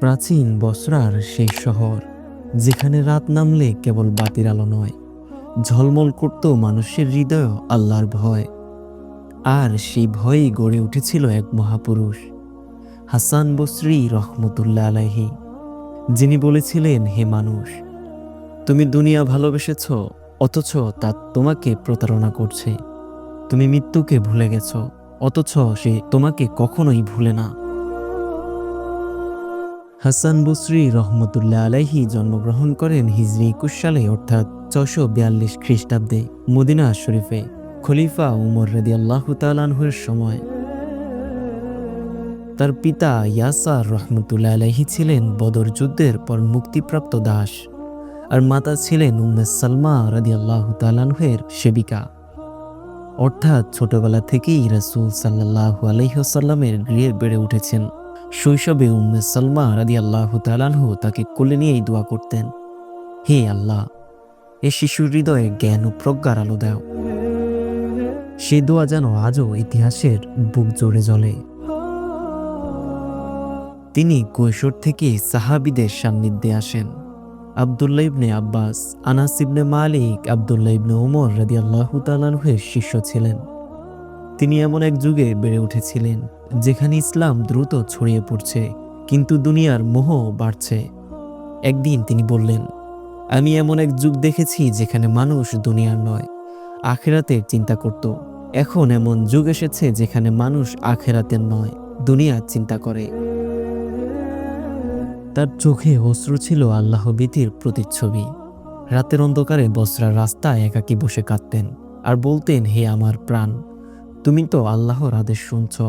প্রাচীন বসরার সেই শহর, যেখানে রাত নামলে কেবল বাতির আলো নয়, ঝলমল করত মানুষের হৃদয় আল্লাহর ভয়। আর সেই ভয়েই গড়ে উঠেছিল এক মহাপুরুষ, হাসান বসরি রহমতুল্লাহ আলাইহি, যিনি বলেছিলেন, হে মানুষ, তুমি দুনিয়া ভালোবেসেছ, অথচ তা তোমাকে প্রতারণা করছে। তুমি মৃত্যুকে ভুলে গেছ, অথচ সে তোমাকে কখনোই ভুলে না। হাসান বসরি রহমতুল্লাহ আলাইহি জন্মগ্রহণ করেন হিজরি একুশ সালে, অর্থাৎ ছশো বিয়াল্লিশ খ্রিস্টাব্দে মদিনা শরীফে। খলিফা উমর রেদি আল্লাহ তালানহুর সময়। তার পিতা ইয়াসার রহমতুল্লাহ আলাইহি ছিলেন বদর যুদ্ধের পর মুক্তিপ্রাপ্ত দাস। আর মাতা ছিলেন উম্মে সালমা রাদি আল্লাহ তালানহের সেবিকা। অর্থাৎ ছোটবেলা থেকেই রাসূল সাল্লাহ আলহিহসাল্লামের গৃহে বেড়ে উঠেছেন। শৈশবে উম্মে সালমা রাদি আল্লাহ তালানহু তাকে কোলে নিয়েই দোয়া করতেন। হে আল্লাহ, এ শিশুর হৃদয়ে জ্ঞান ও প্রজ্ঞার আলো দাও। সে দোয়া যেন আজও ইতিহাসের বুক জোরে জ্বলে। তিনি কৈশোর থেকে সাহাবিদের সান্নিধ্যে আসেন। আবদুল্লাহ ইবনে আব্বাস, আনাস ইবনে মালিক, আবদুল্লাহ ইবনে ওমর রাদি আল্লাহ তালানহের শিষ্য ছিলেন। তিনি এমন এক যুগে বেড়ে উঠেছিলেন, যেখানে ইসলাম দ্রুত ছড়িয়ে পড়ছে, কিন্তু দুনিয়ার মোহ বাড়ছে। একদিন তিনি বললেন, আমি এমন এক যুগ দেখেছি যেখানে মানুষ দুনিয়ার নয়, আখেরাতের চিন্তা করত। এখন এমন যুগ এসেছে যেখানে মানুষ আখেরাতের নয়, দুনিয়ার চিন্তা করে। তার চোখে অশ্রু ছিল আল্লাহ ভীতির প্রতিচ্ছবি। রাতের অন্ধকারে বসরার রাস্তায় একাকী বসে কাঁদতেন আর বলতেন, হে আমার প্রাণ তুমি তো আল্লাহর আদেশ শুনছ,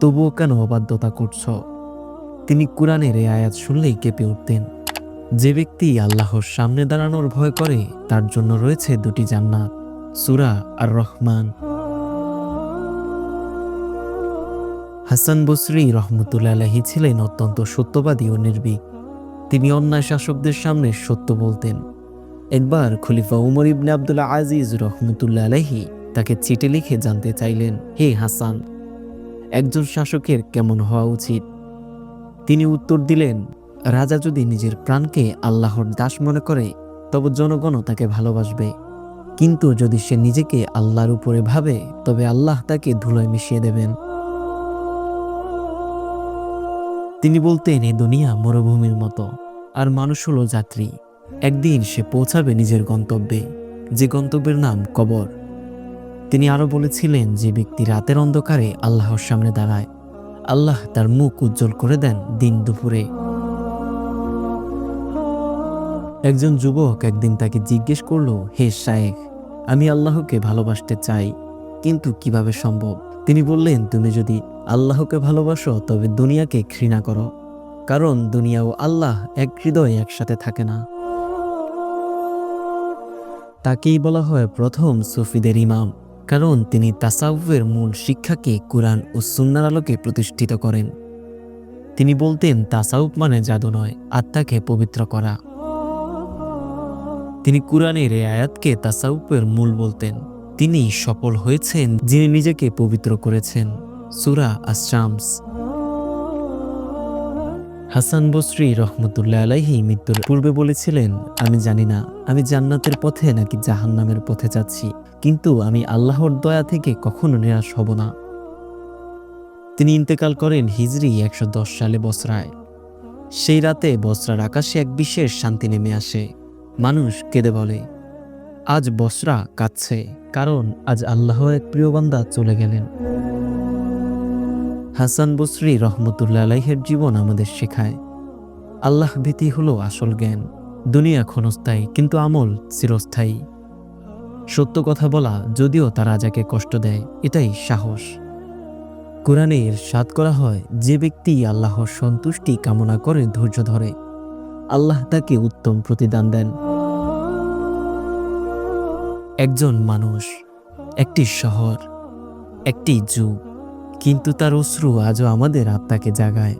তবুও কেন অবাধ্যতা করছ? তিনি কোরআনের এই আয়াত শুনলেই কেঁপে উঠতেন। যে ব্যক্তি আল্লাহর সামনে দাঁড়ানোর ভয় করে, তার জন্য রয়েছে দুটি জান্নাত, সুরা আর রহমান হাসান বসরি রহমতুল্লাহ ছিলেন অত্যন্ত সত্যবাদী ও নির্ভীক। তিনি অন্যায় শাসকদের সামনে সত্য বলতেন। একবার খলিফা উমর ইবনে আবদুল্লাহ আজিজ রহমতুল্লাহ আলাহি তাকে চিঠি লিখে জানতে চাইলেন, হে হাসান, একজন শাসকের কেমন হওয়া উচিত? তিনি উত্তর দিলেন, রাজা যদি নিজের প্রাণকে আল্লাহর দাস মনে করে, তবে জনগণও তাকে ভালোবাসবে। কিন্তু যদি সে নিজেকে আল্লাহর উপরে ভাবে, তবে আল্লাহ তাকে ধুলোয় মিশিয়ে দেবেন। তিনি বলতেন, এ দুনিয়া মরুভূমির মতো, আর মানুষ হলো যাত্রী। একদিন সে পৌঁছাবে নিজের গন্তব্যে, যে গন্তব্যের নাম কবর। তিনি আরও বলেছিলেন যে ব্যক্তি রাতের অন্ধকারে আল্লাহর সামনে দাঁড়ায়। আল্লাহ তার মুখ উজ্জ্বল করে দেন দিন দুপুরে। একজন যুবক একদিন তাকে জিজ্ঞেস করল, হে শায়েখ, আমি আল্লাহকে ভালোবাসতে চাই, কিন্তু কীভাবে সম্ভব? তিনি বললেন, তুমি যদি আল্লাহকে ভালোবাসো, তবে দুনিয়াকে ঘৃণা করো, কারণ দুনিয়া ও আল্লাহ এক হৃদয়ে একসাথে থাকে না। তাকেই বলা হয় প্রথম সুফিদের ইমাম। কারণ তিনি তাসাউফের মূল শিক্ষাকে কোরআন ও সুন্নার আলোকে প্রতিষ্ঠিত করেন। তিনি বলতেন, তাসাউফ মানে জাদু নয়, আত্মাকে পবিত্র করা। তিনি কোরআনের এ আয়াতকে তাসাউফের মূল বলতেন। তিনি সফল হয়েছেন যিনি নিজেকে পবিত্র করেছেন। সুরা আশরামস হাসান বসরি রহমতুল্লাহ আলাইহি মৃত্যুর পূর্বে বলেছিলেন, আমি জানি না, আমি জান্নাতের পথে নাকি জাহান্নামের পথে যাচ্ছি, কিন্তু আমি আল্লাহর দয়া থেকে কখনো নিরাশ হব না। তিনি ইন্তেকাল করেন হিজরি একশো দশ সালে বসরায়। সেই রাতে বসরার আকাশে এক বিশেষ শান্তি নেমে আসে। মানুষ কেঁদে বলে, আজ বসরা কাঁদছে, কারণ আজ আল্লাহ এক প্রিয় বান্দা চলে গেলেন। হাসান বসরি রহমতুল্লা আলাইহের জীবন আমাদের শেখায়। আল্লাহ ভীতি হলো আসল জ্ঞান, দুনিয়া ক্ষণস্থায়ী কিন্তু আমল চিরস্থায়ী। সত্য কথা বলা যদিও তা রাজাকে কষ্ট দেয়, এটাই সাহস। কোরআনে এর সাত করা হয়, যে ব্যক্তি আল্লাহর সন্তুষ্টি কামনা করে ধৈর্য ধরে, আল্লাহ তাকে উত্তম প্রতিদান দেন। একজন মানুষ, একটি শহর, একটি যুগ কিন্তু তার অশ্রু আজও আমাদের আত্মাকে জাগায়।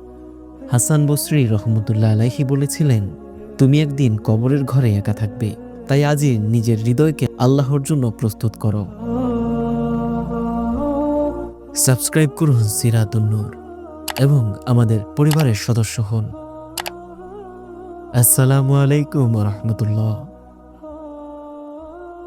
হাসান বসরি রহমতুল্লাহ আলাইহি বলেছিলেন, তুমি একদিন কবরের ঘরে একা থাকবে, তাই আজই নিজের হৃদয়কে আল্লাহর জন্য প্রস্তুত করো। সাবস্ক্রাইব করুন সিরাতুন্নূর এবং আমাদের পরিবারের সদস্য হন। আসসালামু আলাইকুম রহমতুল্লাহ।